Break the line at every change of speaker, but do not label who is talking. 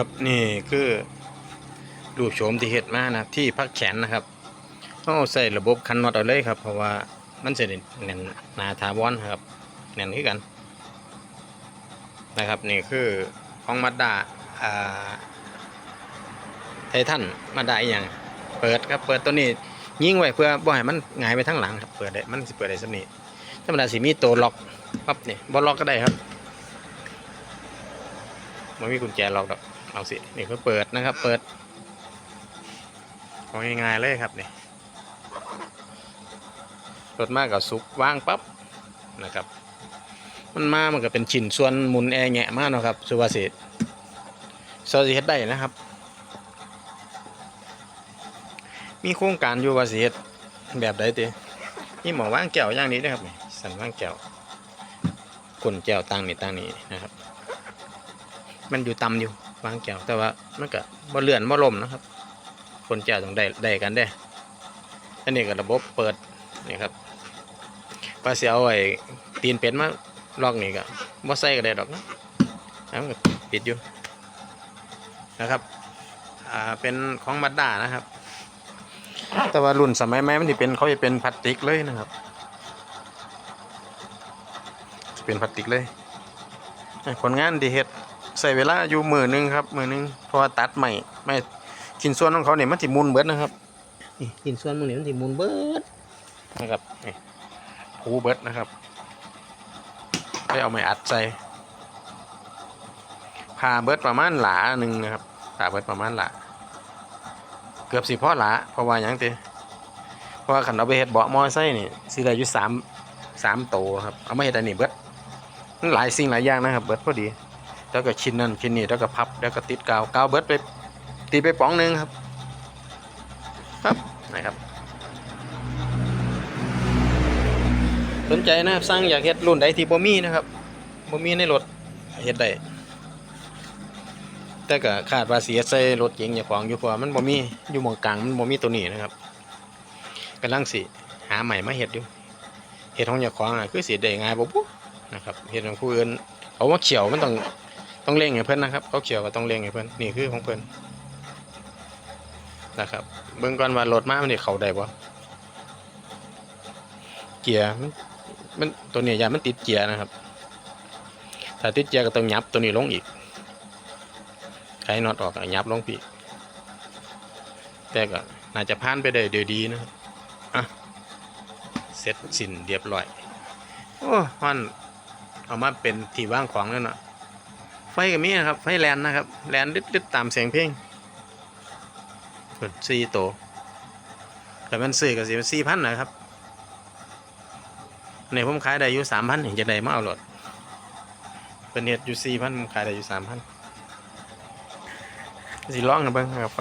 ครับนี่คือรูปโฉมที่เฮ็ดมานะที่พักแขนนะครับต้องใส่ระบบคันน็อตเอาเลยครับเพราะว่ามันจะได้แน่นหนาถาวรครับแน่นขึ้นกัน นะครับนี่คือของมาด้าอ่าไททันมาด้าอีหยังเปิดครับเปิดตัวนี้ยิงไว้เพื่อบ่ให้มันหงายไปทั้งหลังครับเปิดได้มันสิเปิดได้สนี้ธรรมดาสิมีตัวล็อกปั๊บนี่บ่ล็อกก็ได้ครับมันมีกุญแจล็อกดอก เอาสิ นี่คือเปิดนะครับ เปิดของง่ายๆเลยครับนี่รถมากกับซุกว่างปั๊บนะครับ มันมามันก็เป็นชิ้นส่วนหมุนแอร์แงะมากนะครับสุภาษิตซอสิเฮ็ดได้นะครับ มีโครงการอยู่ว่าสิเฮ็ดแบบใดตินี่หมอว่างแก้วอย่างนี้นะครับนี่สันว่างแก้วคนแก้วตั้งนี่ตั้งนี่นะครับ มันอยู่ต่ำอยู่วางแก้วแต่ว่ามันก็บ่เลื่อนบ่ล่มนะครับ คนแก้วต้องได้ได้กันได้อันนี้ก็ระบบเปิดนี่ครับปลาเสียวไอ้ตีนเป็ดมาลอกนี่ก็บ่ใส่ก็ได้ดอกนะแล้วมันก็ปิดอยู่นะครับอ่าเป็นของมัดด้านะครับ แต่ว่ารุ่นสมัยใหม่มันสิเป็นเขาจะเป็นพลาสติกเลยนะครับจะเป็นพลาสติกเลยผลงานที่เฮ็ด ใส่เวลาอยู่มือหนึงครับมือหนึงเพราะว่าตัดใหม่ไม่ชิ้นส่วนของเขาเนี่ยมันสิมุนเบิดนะครับนี่ชิ้นส่วนมันเนี่ยมันสิมุนเบิดนะครับนี่ผูเบิดนะครับไปเอาไม้อัดใส่ผ่าเบิดประมาณหลาหนึ่งนะครับผ่าเบิดประมาณหลาเกือบสิพ่อหลาเพราะว่าหยังติเพราะว่าขันเอาไปเฮ็ดเบาะมอไซค์นี่สิได้อยู่สามสามโตวครับเอามาเฮ็ดอันนี้เบิดมันหลายสิ่งหลายอย่างนะครับ เบิดพอดี แล้วก็ชิ้นนั่นชิ้นนี้แล้วก็พับแล้วก็ติดกาวกาวเบิดไปตีไปป๋องหนึ่งครับ ครับนะครับสนใจนะครับสร้างอยากเฮ็ดรุ่นใดที่บ่มีนะครับบ่มีในรถเฮ็ดได้แต่ก็คาดว่าเฮ็ดใส่รถเก๋งเจ้าของอยู่เพราะว่ามันบ่มีอยู่หมองกลางมันบ่มีตัวนี้นะครับกำลังสิหาใหม่มาเฮ็ดอยู่เฮ็ดของเจ้าของอะคือสิได้ง่ายบ่ปุ๊นะครับเฮ็ดของผู้อื่นเขาว่าเขียวมันต้อง ต้องเล่งให้เพื่อนนะครับเขาเขียวก็ต้องเล่งให้เพื่อนนี่คือของเพื่อนนะครับ เบื้องก่อนว่ารถมามันนี่เขาได้บ่เกียร์มันมันตัวนี้ยามันติดเกียร์นะครับ ถ้าติดเกียร์ก็ต้องยับตัวนี้ลงอีกไขน็อตออกยับลงพี่แต่ก็น่าจะผ่านไปได้เดี๋ยวดีนะอะเสร็จสิ้นเรียบร้อย โอ้ฮอนเอามาเป็นที่ว่างของแล้วนะ ฟก็มีนะครับ ไฟแลนนะครับแลนดึดๆตามเสียงเพลงกดซีโตวแต่มันซื้อกับสีสี่พันนะครับในผมขายได้อยู่สามพันเห็นจะได้มาเอาหลดเป็นเหตุอยู่สี่พันผมขายได้อยู่สามพันสีร้องนะเบิ้งครับไฟ